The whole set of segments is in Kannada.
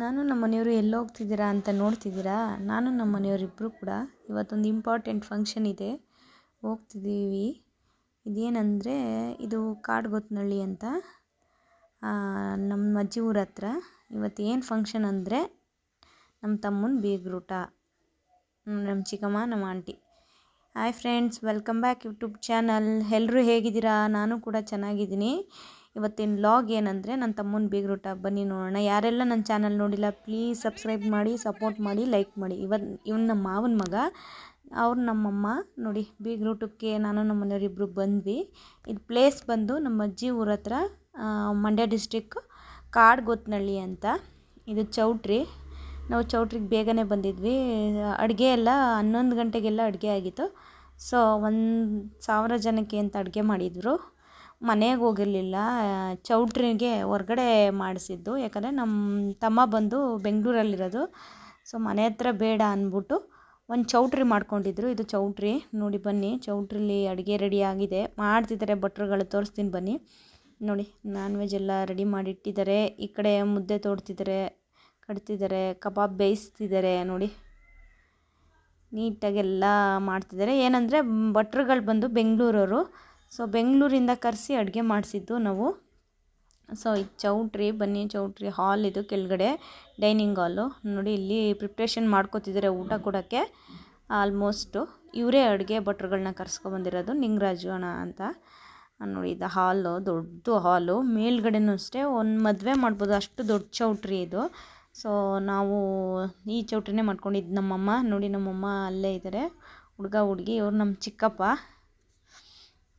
ನಾನು ನಮ್ಮ ಮನೆಯವರು ಎಲ್ಲಿ ಹೋಗ್ತಿದ್ದೀರಾ ಅಂತ ನೋಡ್ತಿದ್ದೀರಾ? ನಾನು ನಮ್ಮ ಮನೆಯವರಿಬ್ಬರು ಕೂಡ ಇವತ್ತೊಂದು ಇಂಪಾರ್ಟೆಂಟ್ ಫಂಕ್ಷನ್ ಇದೆ. ಹೋಗ್ತಿದ್ದೀವಿ. ಇದೇನಂದರೆ ಇದು ಕಾಡ್ಗೊತ್ನಳ್ಳಿ ಅಂತ. ನಮ್ಮ ಅಜ್ಜಿ ಊರ ಹತ್ರ ಇವತ್ತು ಏನು ಫಂಕ್ಷನ್ ಅಂದರೆ ನಮ್ಮ ತಮ್ಮನ ಬೀಗ್ರೂಟ, ನಮ್ಮ ಚಿಕ್ಕಮ್ಮ, ನಮ್ಮ aunty. Hi friends welcome back YouTube channel ಎಲ್ಲರೂ ಹೇಗಿದ್ದೀರಾ? ನಾನು ಕೂಡ ಚೆನ್ನಾಗಿದ್ದೀನಿ. ಇವತ್ತಿನ ಲಾಗ್ ಏನಂದರೆ ನನ್ನ ತಮ್ಮನ ಬೀಗ್ರೂಟ ಬನ್ನಿ ನೋಡೋಣ. ಯಾರೆಲ್ಲ ನನ್ನ ಚಾನಲ್ ನೋಡಿಲ್ಲ ಪ್ಲೀಸ್ ಸಬ್ಸ್ಕ್ರೈಬ್ ಮಾಡಿ ಸಪೋರ್ಟ್ ಮಾಡಿ ಲೈಕ್ ಮಾಡಿ. ಇವತ್ತು ಇವನ್ ನಮ್ಮ ಮಾವನ ಮಗ, ಅವ್ರು ನಮ್ಮಮ್ಮ ನೋಡಿ ಬೀಗ್ರೂಟಕ್ಕೆ ನಾನು ನಮ್ಮ ಮನೆಯವರಿಬ್ಬರು ಬಂದ್ವಿ. ಇದು ಪ್ಲೇಸ್ ಬಂದು ನಮ್ಮ ಅಜ್ಜಿ ಊರ ಹತ್ರ ಮಂಡ್ಯ ಡಿಸ್ಟಿಕ್ ಕಾಡ್ಗೊತ್ನಳ್ಳಿ ಅಂತ. ಇದು ಚೌಟ್ರಿ. ನಾವು ಚೌಟ್ರಿಗೆ ಬೇಗನೆ ಬಂದಿದ್ವಿ. ಅಡುಗೆ ಎಲ್ಲ ಹನ್ನೊಂದು ಗಂಟೆಗೆಲ್ಲ ಅಡುಗೆ ಆಗಿತ್ತು. ಸೊ ಒಂದು ಸಾವಿರ ಜನಕ್ಕೆ ಅಂತ ಅಡುಗೆ ಮಾಡಿದ್ರು. ಮನೆಗೆ ಹೋಗಿರಲಿಲ್ಲ ಚೌಟ್ರಿಗೆ ಹೊರ್ಗಡೆ ಮಾಡಿಸಿದ್ದು. ಯಾಕಂದರೆ ನಮ್ಮ ತಮ್ಮ ಬಂದು ಬೆಂಗಳೂರಲ್ಲಿರೋದು. ಸೊ ಮನೆ ಹತ್ರ ಬೇಡ ಅಂದ್ಬಿಟ್ಟು ಒಂದು ಚೌಟ್ರಿ ಮಾಡ್ಕೊಂಡಿದ್ರು. ಇದು ಚೌಟ್ರಿ. ನೋಡಿ, ಬನ್ನಿ. ಚೌಟ್ರಿಲಿ ಅಡುಗೆ ರೆಡಿ ಆಗಿದೆ. ಮಾಡ್ತಿದ್ದಾರೆ ಭಟ್ರುಗಳು ತೋರಿಸ್ತೀನಿ ಬನ್ನಿ. ನೋಡಿ ನಾನ್ ವೆಜ್ ಎಲ್ಲ ರೆಡಿ ಮಾಡಿಟ್ಟಿದ್ದಾರೆ. ಈ ಕಡೆ ಮುದ್ದೆ ತೋಡ್ತಿದ್ದಾರೆ, ಕಟ್ತಿದ್ದಾರೆ, ಕಬಾಬ್ ಬೇಯಿಸ್ತಿದ್ದಾರೆ. ನೋಡಿ ನೀಟಾಗೆಲ್ಲ ಮಾಡ್ತಿದ್ದಾರೆ. ಏನಂದರೆ ಭಟ್ರುಗಳು ಬಂದು ಬೆಂಗಳೂರವರು. ಸೊ ಬೆಂಗಳೂರಿಂದ ಕರೆಸಿ ಅಡುಗೆ ಮಾಡಿಸಿದ್ದು ನಾವು. ಸೊ ಇದು ಚೌಟ್ರಿ, ಬನ್ನಿ ಚೌಟ್ರಿ, ಹಾಲ್ ಇದು ಕೆಳಗಡೆ ಡೈನಿಂಗ್ ಹಾಲು. ನೋಡಿ, ಇಲ್ಲಿ ಪ್ರಿಪ್ರೇಷನ್ ಮಾಡ್ಕೋತಿದ್ದಾರೆ ಊಟ ಕೊಡೋಕ್ಕೆ. ಆಲ್ಮೋಸ್ಟು ಇವರೇ ಅಡುಗೆ ಭಟ್ರುಗಳನ್ನ ಕರ್ಸ್ಕೊಬಂದಿರೋದು ನಿಂಗರಾಜು ಅಣ್ಣ ಅಂತ. ನೋಡಿ, ಇದು ಹಾಲು, ದೊಡ್ಡ ಹಾಲು. ಮೇಲ್ಗಡೆನೂ ಅಷ್ಟೇ, ಒಂದು ಮದುವೆ ಮಾಡ್ಬೋದು, ಅಷ್ಟು ದೊಡ್ಡ ಚೌಟ್ರಿ ಇದು. ಸೊ ನಾವು ಈ ಚೌಟ್ರಿನೇ ಮಾಡ್ಕೊಂಡಿದ್ದು ನಮ್ಮಮ್ಮ. ನೋಡಿ, ನಮ್ಮಮ್ಮ ಅಲ್ಲೇ ಇದ್ದಾರೆ ಹುಡುಗ, ಹುಡುಗಿ, ಇವ್ರು ನಮ್ಮ ಚಿಕ್ಕಪ್ಪ.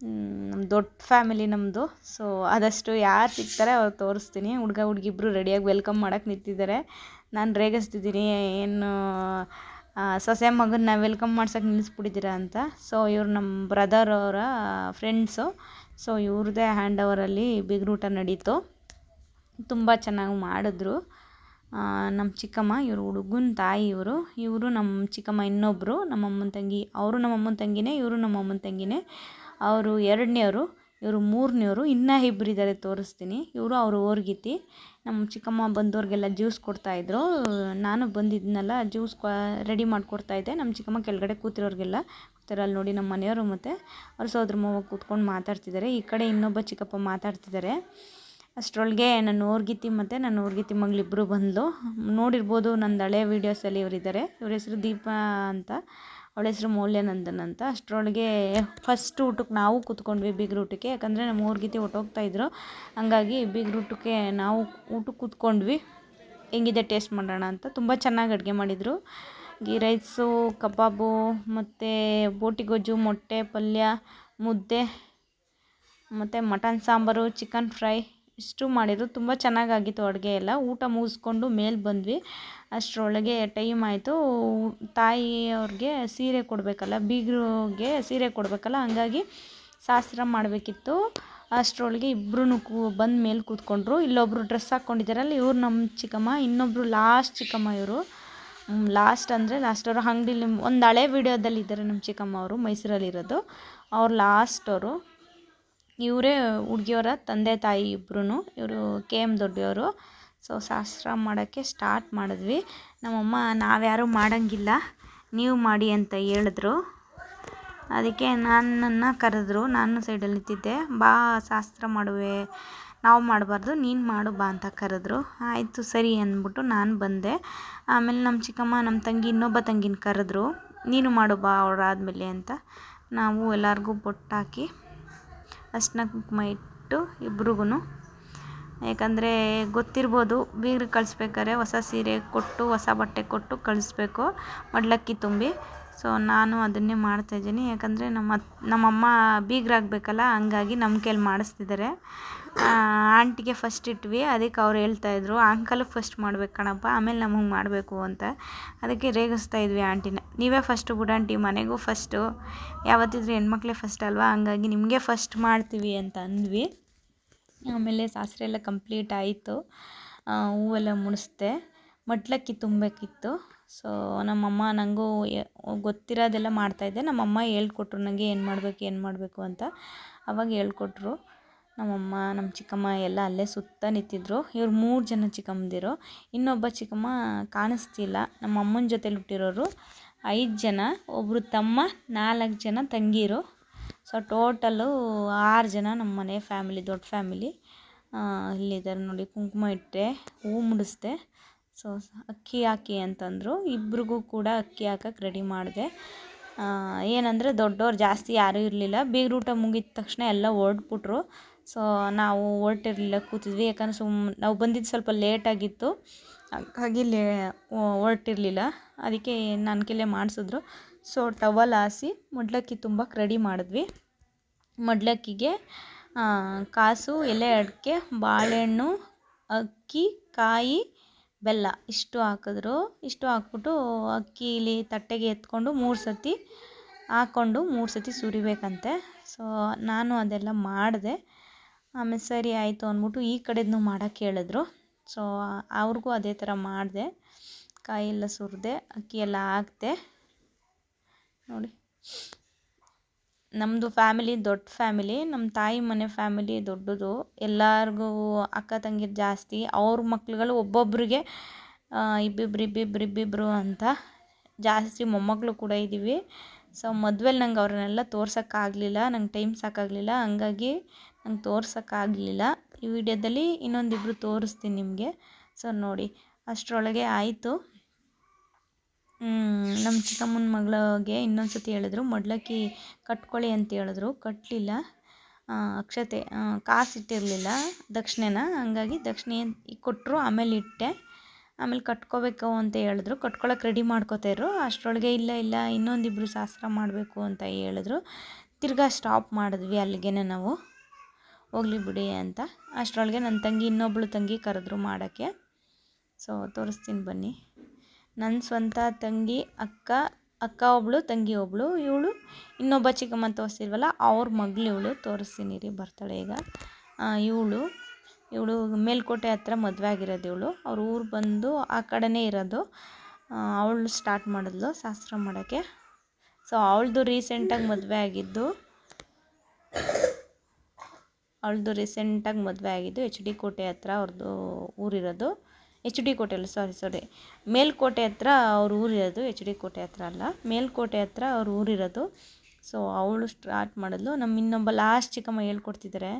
ನಮ್ಮ ದೊಡ್ಡ ಫ್ಯಾಮಿಲಿ ನಮ್ಮದು ಸೊ ಆದಷ್ಟು ಯಾರು ಸಿಗ್ತಾರೆ ಅವ್ರು ತೋರಿಸ್ತೀನಿ. ಹುಡುಗ ಹುಡುಗಿ ಇಬ್ಬರು ರೆಡಿಯಾಗಿ ವೆಲ್ಕಮ್ ಮಾಡೋಕ್ಕೆ ನಿಂತಿದ್ದಾರೆ. ನಾನು ರೇಗಿಸ್ತಿದ್ದೀನಿ. ಏನು ಸೊಸೆ ಮಗನ್ನ ವೆಲ್ಕಮ್ ಮಾಡ್ಸೋಕ್ಕೆ ನಿಲ್ಲಿಸ್ಬಿಟ್ಟಿದ್ದೀರಾ ಅಂತ. ಸೊ ಇವ್ರು ನಮ್ಮ ಬ್ರದರ್ ಅವರ ಫ್ರೆಂಡ್ಸು ಸೊ ಇವ್ರದ್ದೇ ಹ್ಯಾಂಡ್ ಓವರಲ್ಲಿ ಬಿಗ್ರೂಟ ನಡೀತು. ತುಂಬ ಚೆನ್ನಾಗಿ ಮಾಡಿದ್ರು. ನಮ್ಮ ಚಿಕ್ಕಮ್ಮ, ಇವರು ಹುಡುಗನ ತಾಯಿ ಇವರು. ಇವರು ನಮ್ಮ ಚಿಕ್ಕಮ್ಮ ಇನ್ನೊಬ್ಬರು ನಮ್ಮಮ್ಮನ ತಂಗಿ, ಅವರು ನಮ್ಮಮ್ಮನ ತಂಗಿನೇ, ಇವರು ನಮ್ಮಮ್ಮನ ತಂಗಿನೇ. ಅವರು ಎರಡನೇವರು ಇವರು ಮೂರನೇವರು ಇನ್ನೂ ಇಬ್ಬರು ಇದ್ದಾರೆ ತೋರಿಸ್ತೀನಿ. ಇವರು ಅವರು ಓರ್ಗಿತಿ. ನಮ್ಮ ಚಿಕ್ಕಮ್ಮ ಬಂದವ್ರಿಗೆಲ್ಲ ಜ್ಯೂಸ್ ಕೊಡ್ತಾಯಿದ್ರು ನಾನು ಬಂದಿದ್ನಲ್ಲ, ಜ್ಯೂಸ್ ರೆಡಿ ಮಾಡಿಕೊಡ್ತಾಯಿದ್ದೆ ನಮ್ಮ ಚಿಕ್ಕಮ್ಮ ಕೆಳಗಡೆ ಕೂತಿರೋರಿಗೆಲ್ಲ ಕೂತಿರೋ. ಅಲ್ಲಿ ನೋಡಿ ನಮ್ಮ ಮನೆಯವರು ಮತ್ತು ಅವ್ರ ಸೋದ್ರ ಮಾವ ಕೂತ್ಕೊಂಡು ಮಾತಾಡ್ತಿದ್ದಾರೆ. ಈ ಕಡೆ ಇನ್ನೊಬ್ಬ ಚಿಕ್ಕಪ್ಪ ಮಾತಾಡ್ತಿದ್ದಾರೆ. ಅಷ್ಟರೊಳಗೆ ನನ್ನ ಓರ್ಗಿತಿ ಮತ್ತು ನನ್ನ ಓರ್ಗಿತಿ ಮಗಳಿಬ್ಬರು ಬಂದು ನೋಡಿರ್ಬೋದು ನಂದು ಹಳೆ ವೀಡಿಯೋಸಲ್ಲಿ ಇವರಿದ್ದಾರೆ ಇವ್ರ ಹೆಸರು ದೀಪಾ ಅಂತ. ಅವಳ ಹೆಸರು ಮೌಲ್ಯನಂದನ್ ಅಂತ. ಅಷ್ಟರೊಳಗೆ ಫಸ್ಟ್ ಊಟಕ್ಕೆ ನಾವು ಕೂತ್ಕೊಂಡ್ವಿ ಬಿಗ್ರ ಊಟಕ್ಕೆ ಯಾಕಂದರೆ ನಮ್ಮ ಊರ್ಗಿತಿ ಹೊಟ್ಟೋಗ್ತಾಯಿದ್ರು ಹಂಗಾಗಿ ಬಿಗ್ರ ಊಟಕ್ಕೆ ನಾವು ಊಟಕ್ಕೆ ಕೂತ್ಕೊಂಡ್ವಿ. ಹೆಂಗಿದೆ ಟೇಸ್ಟ್ ಮಾಡೋಣ ಅಂತ. ತುಂಬ ಚೆನ್ನಾಗಿ ಅಡುಗೆ ಮಾಡಿದರು. ಗೀ ರೈಸು, ಕಬಾಬು, ಮತ್ತು ಬೋಟಿ ಗೊಜ್ಜು, ಮೊಟ್ಟೆ, ಪಲ್ಯ, ಮುದ್ದೆ, ಮತ್ತು ಮಟನ್ ಸಾಂಬಾರು ಚಿಕನ್ ಫ್ರೈ ಇಷ್ಟು ಮಾಡಿದ್ರು. ತುಂಬ ಚೆನ್ನಾಗಾಗಿತ್ತು ಅಡುಗೆ ಎಲ್ಲ. ಊಟ ಮುಗಿಸ್ಕೊಂಡು ಮೇಲೆ ಬಂದ್ವಿ. ಅಷ್ಟರೊಳಗೆ ಟೈಮ್ ಆಯಿತು. ತಾಯಿಯವ್ರಿಗೆ ಸೀರೆ ಕೊಡಬೇಕಲ್ಲ, ಬೀಗ್ರಿಗೆ ಸೀರೆ ಕೊಡಬೇಕಲ್ಲ, ಹಂಗಾಗಿ ಶಾಸ್ತ್ರ ಮಾಡಬೇಕಿತ್ತು. ಅಷ್ಟರೊಳಗೆ ಇಬ್ಬರೂ ಕೂ, ಬಂದು ಮೇಲೆ ಕೂತ್ಕೊಂಡ್ರು. ಇಲ್ಲೊಬ್ರು ಡ್ರೆಸ್ ಹಾಕ್ಕೊಂಡಿದ್ದಾರಲ್ಲ ಇವ್ರು ನಮ್ಮ ಚಿಕ್ಕಮ್ಮ ಇನ್ನೊಬ್ಬರು ಲಾಸ್ಟ್ ಚಿಕ್ಕಮ್ಮ ಇವರು. ಲಾಸ್ಟ್ ಅಂದರೆ ಲಾಸ್ಟ್ ಅವರು ಅಂಗಡಿಲಿ, ಒಂದು ಹಳೆ ವೀಡಿಯೋದಲ್ಲಿ ಇದ್ದಾರೆ ನಮ್ಮ ಚಿಕ್ಕಮ್ಮ ಅವರು, ಮೈಸೂರಲ್ಲಿರೋದು. ಅವ್ರು ಲಾಸ್ಟ್ ಅವರು. ಇವರೇ ಹುಡುಗಿಯವರ ತಂದೆ ತಾಯಿ ಇಬ್ಬರೂ ಇವರು ಕೆ ಎಂ ದೊಡ್ಡವರು. ಸೊ ಶಾಸ್ತ್ರ ಮಾಡೋಕ್ಕೆ ಸ್ಟಾರ್ಟ್ ಮಾಡಿದ್ವಿ. ನಮ್ಮಮ್ಮ, ನಾವ್ಯಾರೂ ಮಾಡೋಂಗಿಲ್ಲ, ನೀವು ಮಾಡಿ ಅಂತ ಹೇಳಿದ್ರು. ಅದಕ್ಕೆ ನನ್ನನ್ನು ಕರೆದ್ರು, ನಾನು ಸೈಡಲ್ಲಿ ನಿಂತಿದ್ದೆ. ಬಾ ಶಾಸ್ತ್ರ ಮಾಡುವೆ, ನಾವು ಮಾಡಬಾರ್ದು, ನೀನು ಮಾಡು ಬಾ ಅಂತ ಕರೆದ್ರು. ಆಯಿತು, ಸರಿ ಅಂದ್ಬಿಟ್ಟು ನಾನು ಬಂದೆ. ಆಮೇಲೆ ನಮ್ಮ ಚಿಕ್ಕಮ್ಮ ನಮ್ಮ ತಂಗಿ ಇನ್ನೊಬ್ಬ ತಂಗಿನ ಕರೆದ್ರು. ನೀನು ಮಾಡು ಬಾ, ಅವರಾದ್ಮೇಲೆ ಅಂತ. ನಾವು ಎಲ್ಲರಿಗೂ ಬೊಟ್ಟಾಕಿ ಅರ್ಶಿನ ಕುಂಕುಮ ಇಟ್ಟು ಇಬ್ರಿಗೂ ಯಾಕಂದರೆ ಗೊತ್ತಿರ್ಬೋದು ಬೀಗ್ರಿಗೆ ಕಳಿಸ್ಬೇಕಾದ್ರೆ ಹೊಸ ಸೀರೆ ಕೊಟ್ಟು, ಹೊಸ ಬಟ್ಟೆ ಕೊಟ್ಟು ಕಳಿಸ್ಬೇಕು, ಮಡ್ಲಕ್ಕಿ ತುಂಬಿ. ಸೊ ನಾನು ಅದನ್ನೇ ಮಾಡ್ತಾಯಿದ್ದೀನಿ ಯಾಕಂದರೆ ನಮ್ಮ ನಮ್ಮಮ್ಮ ಬೀಗ್ರಾಗಬೇಕಲ್ಲ, ಹಂಗಾಗಿ ನಮ್ಮ ಕೈಲಿ ಮಾಡಿಸ್ತಿದ್ದಾರೆ ಆಂಟಿಗೆ ಫಸ್ಟ್ ಇಟ್ವಿ, ಅದಕ್ಕೆ ಅವ್ರು ಹೇಳ್ತಾಯಿದ್ರು ಅಂಕಲ್ಗೆ ಫಸ್ಟ್ ಮಾಡ್ಬೇಕು ಕಣಪ್ಪ, ಆಮೇಲೆ ನಮಗೆ ಮಾಡಬೇಕು ಅಂತ. ಅದಕ್ಕೆ ರೇಗಿಸ್ತಾ ಇದ್ವಿ ಆಂಟಿನ ನೀವೇ ಫಸ್ಟು ಆಂಟಿ ಮನೆಗೂ ಫಸ್ಟು ಯಾವತ್ತಿದ್ರು ಹೆಣ್ಮಕ್ಳೇ ಫಸ್ಟ್ ಅಲ್ವಾ? ಹಂಗಾಗಿ ನಿಮಗೆ ಫಸ್ಟ್ ಮಾಡ್ತೀವಿ ಅಂತ ಅಂದ್ವಿ. ಆಮೇಲೆ ಸಾಸ್ರೆ ಎಲ್ಲ ಕಂಪ್ಲೀಟ್ ಆಯಿತು. ಹೂವೆಲ್ಲ ಮುಡಿಸ್ದೆ ಮಡ್ಲಕ್ಕಿ ತುಂಬಬೇಕಿತ್ತು. ಸೊ ನಮ್ಮಮ್ಮ ನನಗೂ ಗೊತ್ತಿರೋದೆಲ್ಲ ಮಾಡ್ತಾಯಿದ್ದೆ ನಮ್ಮಮ್ಮ ಹೇಳ್ಕೊಟ್ರು ನನಗೆ ಏನು ಮಾಡಬೇಕು ಏನು ಮಾಡಬೇಕು ಅಂತ. ಅವಾಗ ಹೇಳ್ಕೊಟ್ರು. ನಮ್ಮಮ್ಮ, ನಮ್ಮ ಚಿಕ್ಕಮ್ಮ ಎಲ್ಲ ಅಲ್ಲೇ ಸುತ್ತ ನಿಂತಿದ್ರು. ಇವ್ರು ಮೂರು ಜನ ಚಿಕ್ಕಮ್ಮಂದಿರು. ಇನ್ನೊಬ್ಬ ಚಿಕ್ಕಮ್ಮ ಕಾಣಿಸ್ತಿಲ್ಲ. ನಮ್ಮ ಅಮ್ಮನ ಜೊತೆಲಿ ಹುಟ್ಟಿರೋರು ಐದು ಜನ ಒಬ್ಬರು ತಮ್ಮ, ನಾಲ್ಕು ಜನ ತಂಗೀರು. ಸೊ ಟೋಟಲು ಆರು ಜನ ನಮ್ಮ ಮನೆ ಫ್ಯಾಮಿಲಿ, ದೊಡ್ಡ ಫ್ಯಾಮಿಲಿ. ಇಲ್ಲಿದ್ದಾರೆ ನೋಡಿ, ಕುಂಕುಮ ಇಟ್ಟೆ, ಹೂ ಮುಡಿಸ್ದೆ. ಸೊ ಅಕ್ಕಿ ಹಾಕಿ ಅಂತಂದರು. ಇಬ್ರಿಗೂ ಕೂಡ ಅಕ್ಕಿ ಹಾಕಕ್ಕೆ ರೆಡಿ ಮಾಡಿದೆ. ಏನಂದರೆ ದೊಡ್ಡವ್ರು ಜಾಸ್ತಿ ಯಾರೂ ಇರಲಿಲ್ಲ. ಬೀಗ್ರೂಟ ಮುಗಿದ ತಕ್ಷಣ ಎಲ್ಲ ಹೊರಟ್ಬಿಟ್ರು ಸೊ ನಾವು ಹೊರ್ಟಿರ್ಲಿಲ್ಲ, ಕೂತಿದ್ವಿ. ಯಾಕಂದ್ರೆ ಸುಮ್, ನಾವು ಬಂದಿದ್ದು ಸ್ವಲ್ಪ ಲೇಟಾಗಿತ್ತು ಹಾಗಾಗಿ ಲೇ ಹೊರ್ಟಿರ್ಲಿಲ್ಲ. ಅದಕ್ಕೆ ನನ್ನ ಕೈಲೇ ಮಾಡಿಸಿದ್ರು. ಸೊ ಟವಲ್ ಹಾಸಿ ಮಡ್ಲಕ್ಕಿ ತುಂಬ ರೆಡಿ ಮಾಡಿದ್ವಿ. ಮಡ್ಲಕ್ಕಿಗೆ ಕಾಸು, ಎಲೆ ಅಡಿಕೆ, ಬಾಳೆಹಣ್ಣು, ಅಕ್ಕಿ, ಕಾಯಿ, ಬೆಲ್ಲ ಇಷ್ಟು ಹಾಕಿದ್ರು. ಇಷ್ಟು ಹಾಕ್ಬಿಟ್ಟು ಅಕ್ಕಿಲಿ ತಟ್ಟೆಗೆ ಎತ್ಕೊಂಡು ಮೂರು ಸತಿ ಹಾಕ್ಕೊಂಡು ಮೂರು ಸತಿ ಸುರಿಬೇಕಂತೆ. ಸೊ ನಾನು ಅದೆಲ್ಲ ಮಾಡಿದೆ. ಆಮೇಲೆ ಸರಿ ಆಯಿತು ಅಂದ್ಬಿಟ್ಟು ಈ ಕಡೆದೂ ಮಾಡೋಕ್ಕೆ ಹೇಳಿದ್ರು. ಸೊ ಅವ್ರಿಗೂ ಅದೇ ಥರ ಮಾಡಿದೆ. ಕಾಯೆಲ್ಲ ಸುರಿದೆ, ಅಕ್ಕಿ ಎಲ್ಲ ಹಾಕ್ದೆ. ನೋಡಿ. ನಮ್ಮದು ಫ್ಯಾಮಿಲಿ ದೊಡ್ಡ ಫ್ಯಾಮಿಲಿ, ನಮ್ಮ ತಾಯಿ ಮನೆ ಫ್ಯಾಮಿಲಿ ದೊಡ್ಡದು. ಎಲ್ಲರಿಗೂ ಅಕ್ಕ ತಂಗಿರು ಜಾಸ್ತಿ. ಅವ್ರ ಮಕ್ಳುಗಳು ಒಬ್ಬೊಬ್ಬರಿಗೆ ಇಬ್ಬಿಬ್ರು ಇಬ್ಬಿಬ್ರು ಇಬ್ಬಿಬ್ರು ಅಂತ ಜಾಸ್ತಿ ಮೊಮ್ಮಕ್ಕಳು ಕೂಡ ಇದ್ದೀವಿ. ಸೊ ಮದುವೆಲಿ ನಂಗೆ ಅವ್ರನ್ನೆಲ್ಲ ತೋರ್ಸೋಕ್ಕಾಗಲಿಲ್ಲ ನಂಗೆ ಟೈಮ್ ಸಾಕಾಗಲಿಲ್ಲ. ಹಂಗಾಗಿ ನಂಗೆ ತೋರ್ಸೋಕ್ಕಾಗಲಿಲ್ಲ ಈ ವಿಡಿಯೋದಲ್ಲಿ ಇನ್ನೊಂದಿಬ್ಬರು ತೋರಿಸ್ತೀನಿ ನಿಮಗೆ. ಸೊ ನೋಡಿ. ಅಷ್ಟರೊಳಗೆ ಆಯಿತು. ನಮ್ಮ ಚಿಕ್ಕಮ್ಮನ ಮಗಳಿಗೆ ಇನ್ನೊಂದು ಸತಿ ಹೇಳಿದ್ರು ಮೊಡ್ಲಕ್ಕಿ ಕಟ್ಕೊಳ್ಳಿ ಅಂತ ಹೇಳಿದ್ರು. ಕಟ್ಟಲಿಲ್ಲ ಅಕ್ಷತೆ ಕಾಸು ಇಟ್ಟಿರಲಿಲ್ಲ ದಕ್ಷಿಣೆನ. ಹಂಗಾಗಿ ದಕ್ಷಿಣೆ ಕೊಟ್ಟರು ಆಮೇಲೆ ಇಟ್ಟೆ. ಆಮೇಲೆ ಕಟ್ಕೋಬೇಕು ಅಂತ ಹೇಳಿದ್ರು. ಕಟ್ಕೊಳಕ್ಕೆ ರೆಡಿ ಮಾಡ್ಕೋತಾಯಿದ್ರು ಅಷ್ಟರೊಳಗೆ ಇಲ್ಲ ಇಲ್ಲ ಇನ್ನೊಂದಿಬ್ಬರು ಶಾಸ್ತ್ರ ಮಾಡಬೇಕು ಅಂತ ಹೇಳಿದ್ರು. ತಿರ್ಗಾ ಸ್ಟಾಪ್ ಮಾಡಿದ್ವಿ ಅಲ್ಲಿಗೆ ನಾವು. ಹೋಗ್ಲಿ ಬಿಡಿ ಅಂತ. ಅಷ್ಟರೊಳಗೆ ನನ್ನ ತಂಗಿ ಇನ್ನೊಬ್ಳು ತಂಗಿ ಕರೆದ್ರು ಮಾಡೋಕ್ಕೆ. ಸೊ ತೋರಿಸ್ತೀನಿ ಬನ್ನಿ. ನನ್ನ ಸ್ವಂತ ತಂಗಿ, ಅಕ್ಕ ಅಕ್ಕ ಒಬ್ಬಳು ತಂಗಿ ಒಬ್ಬಳು ಇವಳು, ಇನ್ನೊಬ್ಬ ಚಿಕ್ಕಮ್ಮ ತೋರಿಸ್ತಿಲ್ವಲ್ಲ ಅವ್ರ ಮಗಳು ಇವಳು. ತೋರಿಸ್ತೀನಿ ರೀ, ಬರ್ತಾಳೆ ಈಗ. ಇವಳು. ಇವಳು ಮೇಲ್ಕೋಟೆ ಹತ್ರ ಮದುವೆ ಆಗಿರೋದು ಇವಳು. ಅವ್ರ ಊರು ಬಂದು ಆ ಕಡೆನೇ ಇರೋದು. ಅವಳು ಸ್ಟಾರ್ಟ್ ಮಾಡಿದ್ಲು ಶಾಸ್ತ್ರ ಮಾಡೋಕ್ಕೆ. ಸೊ ಅವಳದು ರೀಸೆಂಟಾಗಿ ಮದುವೆ ಆಗಿದ್ದು, ಅವಳದು ರೀಸೆಂಟಾಗಿ ಮದುವೆ ಆಗಿದ್ದು ಎಚ್ ಡಿ ಕೋಟೆ ಹತ್ರ ಅವ್ರದ್ದು ಊರಿರೋದು ಎಚ್ ಡಿ ಕೋಟೆಯಲ್ಲಿ ಸಾರಿ ಸಾರಿ ಮೇಲ್ಕೋಟೆ ಹತ್ರ ಅವ್ರ ಊರಿರೋದು ಎಚ್ ಡಿ ಕೋಟೆ ಹತ್ರ ಅಲ್ಲ. ಮೇಲ್ಕೋಟೆ ಹತ್ರ ಅವ್ರ ಊರಿರೋದು ಸೊ ಅವಳು ಸ್ಟಾರ್ಟ್ ಮಾಡಿದ್ಲು. ನಮ್ಮ ಇನ್ನೊಬ್ಬ ಲಾಸ್ಟ್ ಚಿಕ್ಕಮ್ಮ ಹೇಳ್ಕೊಡ್ತಿದ್ದಾರೆ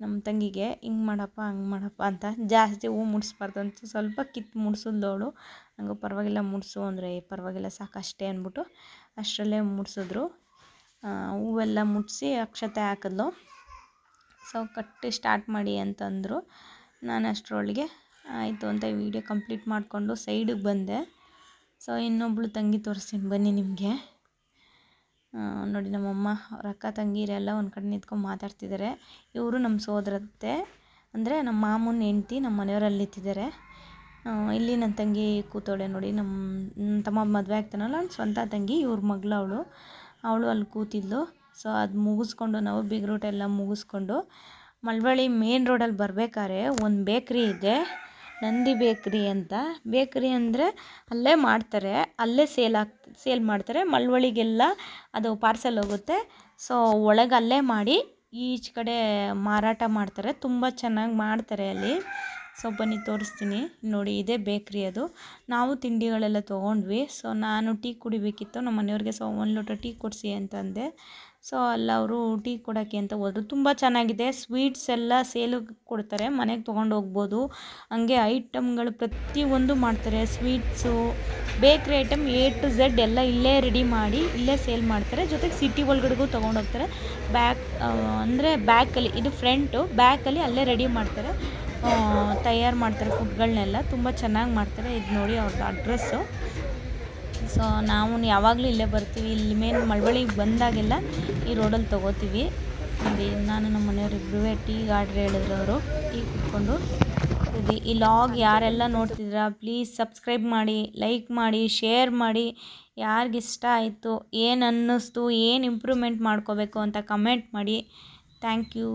ನಮ್ಮ ತಂಗಿಗೆ, ಹಿಂಗೆ ಮಾಡಪ್ಪ, ಹಂಗೆ ಮಾಡಪ್ಪ ಅಂತ ಜಾಸ್ತಿ ಹೂ ಮುಡಿಸ್ಬಾರ್ದು ಅಂತ ಸ್ವಲ್ಪ ಕಿತ್ತು ಮುಡ್ಸಿದ್ಲು ಅವಳು. ಹಂಗೆ ಪರವಾಗಿಲ್ಲ, ಮುಡಿಸು. ಅಂದರೆ ಪರವಾಗಿಲ್ಲ ಸಾಕಷ್ಟೇ ಅಂದ್ಬಿಟ್ಟು ಅಷ್ಟರಲ್ಲೇ ಮುಡಿಸಿದ್ರು. ಹೂವೆಲ್ಲ ಮುಡಿಸಿ ಅಕ್ಷತೆ ಹಾಕಿದ್ಲು. ಸೊ ಕಟ್ಟಿ ಸ್ಟಾರ್ಟ್ ಮಾಡಿ ಅಂತಂದರು. ನಾನು ಅಷ್ಟರೊಳಗೆ ಆಯಿತು ಅಂತ ವೀಡಿಯೋ ಕಂಪ್ಲೀಟ್ ಮಾಡಿಕೊಂಡು ಸೈಡಿಗೆ ಬಂದೆ. ಸೊ, ಇನ್ನೊಬ್ಳು ತಂಗಿ ತೋರಿಸ್ತೀನಿ ಬನ್ನಿ ನಿಮಗೆ. ನೋಡಿ ನಮ್ಮಮ್ಮ ಅವ್ರ ಅಕ್ಕ ತಂಗಿರೆಲ್ಲ ಒಂದು ಕಡೆ ನಿಂತ್ಕೊಂಡು ಮಾತಾಡ್ತಿದ್ದಾರೆ ಇವರು ನಮ್ಮ ಸೋದರತ್ತೆ. ಅಂದರೆ ನಮ್ಮ ಮಾಮನ ಹೆಂಡ್ತಿ ನಮ್ಮ ಮನೆಯವರಲ್ಲಿ ನಿಂತಿದ್ದಾರೆ ಇಲ್ಲಿ ನನ್ನ ತಂಗಿ ಕೂತವಳೆ ನೋಡಿ ನಮ್ಮ ತಮ್ಮ ಮದುವೆ ಆಗ್ತಾನಲ್ಲ ನನ್ನ ಸ್ವಂತ ತಂಗಿ, ಇವ್ರ ಮಗಳು ಅವಳು. ಅವಳು ಅಲ್ಲಿ ಕೂತಿದ್ಲು. ಸೊ ಅದು ಮುಗಿಸ್ಕೊಂಡು ನಾವು ಬಿಗ್ ರೂಟ್ ಎಲ್ಲ ಮುಗಿಸ್ಕೊಂಡು ಮಳವಳ್ಳಿ ಮೇನ್ ರೋಡಲ್ಲಿ ಬರ್ಬೇಕಾದ್ರೆ ಒಂದು ಬೇಕ್ರಿ ಇದೆ. ನಂದಿ ಬೇಕ್ರಿ ಅಂತ. ಬೇಕ್ರಿ ಅಂದರೆ ಅಲ್ಲೇ ಮಾಡ್ತಾರೆ, ಅಲ್ಲೇ ಸೇಲ್ ಆಗ್, ಸೇಲ್ ಮಾಡ್ತಾರೆ. ಮಳವಳ್ಳಿಗೆಲ್ಲ ಅದು ಪಾರ್ಸೆಲ್ ಹೋಗುತ್ತೆ. ಸೊ ಒಳಗೆ ಅಲ್ಲೇ ಮಾಡಿ ಈಚೆ ಕಡೆ ಮಾರಾಟ ಮಾಡ್ತಾರೆ. ತುಂಬ ಚೆನ್ನಾಗಿ ಮಾಡ್ತಾರೆ ಅಲ್ಲಿ. ಸೊ ಬನ್ನಿ ತೋರಿಸ್ತೀನಿ. ನೋಡಿ, ಇದೇ ಬೇಕ್ರಿ ಅದು. ನಾವು ತಿಂಡಿಗಳೆಲ್ಲ ತೊಗೊಂಡ್ವಿ. ಸೊ ನಾನು ಟೀ ಕುಡಿಬೇಕಿತ್ತು. ನಮ್ಮ ಮನೆಯವ್ರಿಗೆ ಸೊ ಒಂದು ಲೋಟ ಟೀ ಕೊಡಿಸಿ ಅಂತಂದೆ. ಸೊ ಅಲ್ಲಿ ಅವರು ಟೀ ಕೊಡೋಕ್ಕೆ ಅಂತ ಹೋದರು. ತುಂಬ ಚೆನ್ನಾಗಿದೆ. ಸ್ವೀಟ್ಸ್ ಎಲ್ಲ ಸೇಲಿಗೆ ಕೊಡ್ತಾರೆ. ಮನೆಗೆ ತೊಗೊಂಡು ಹೋಗ್ಬೋದು. ಹಂಗೆ ಐಟಮ್ಗಳು ಪ್ರತಿಯೊಂದು ಮಾಡ್ತಾರೆ. Sweets, bakery item A to Z ಎಲ್ಲ ಇಲ್ಲೇ ರೆಡಿ ಮಾಡಿ ಇಲ್ಲೇ ಸೇಲ್ ಮಾಡ್ತಾರೆ. ಜೊತೆಗೆ ಸಿಟಿ ಒಳಗಡೆಗೂ ತೊಗೊಂಡೋಗ್ತಾರೆ ಬ್ಯಾಕ್ ಅಂದರೆ ಬ್ಯಾಕಲ್ಲಿ, ಇದು ಫ್ರಂಟು, ಬ್ಯಾಕಲ್ಲಿ ಅಲ್ಲೇ ರೆಡಿ ಮಾಡ್ತಾರೆ. ತಯಾರು ಮಾಡ್ತಾರೆ ಫುಡ್ಗಳನ್ನೆಲ್ಲ. ತುಂಬ ಚೆನ್ನಾಗಿ ಮಾಡ್ತಾರೆ. ಇದು ನೋಡಿ ಅವ್ರದ್ದು ಅಡ್ರೆಸ್ಸು. ಸೊ ನಾವು ಯಾವಾಗಲೂ ಇಲ್ಲೇ ಬರ್ತೀವಿ. ಇಲ್ಲಿ ಮೇನ್ ಮಳವಳ್ಳಿಗೆ ಬಂದಾಗೆಲ್ಲ ಈ ರೋಡಲ್ಲಿ ತೊಗೋತೀವಿ. ನಾನು ನಮ್ಮ ಮನೆಯವರಿಬ್ಬರು ಟೀ ಆರ್ಡ್ರ್ ಹೇಳಿದ್ರು ಅವರು. ಟೀ ಕುತ್ಕೊಂಡು ಈ ಲಾಗ್ ಯಾರೆಲ್ಲ ನೋಡ್ತಿದ್ದೀರಾ ಪ್ಲೀಸ್ ಸಬ್ಸ್ಕ್ರೈಬ್ ಮಾಡಿ ಲೈಕ್ ಮಾಡಿ ಶೇರ್ ಮಾಡಿ. ಯಾರಿಗಿಷ್ಟ ಆಯಿತು, ಏನು ಅನ್ನಿಸ್ತು, ಏನು ಇಂಪ್ರೂವ್ಮೆಂಟ್ ಮಾಡ್ಕೋಬೇಕು ಅಂತ ಕಮೆಂಟ್ ಮಾಡಿ. Thank you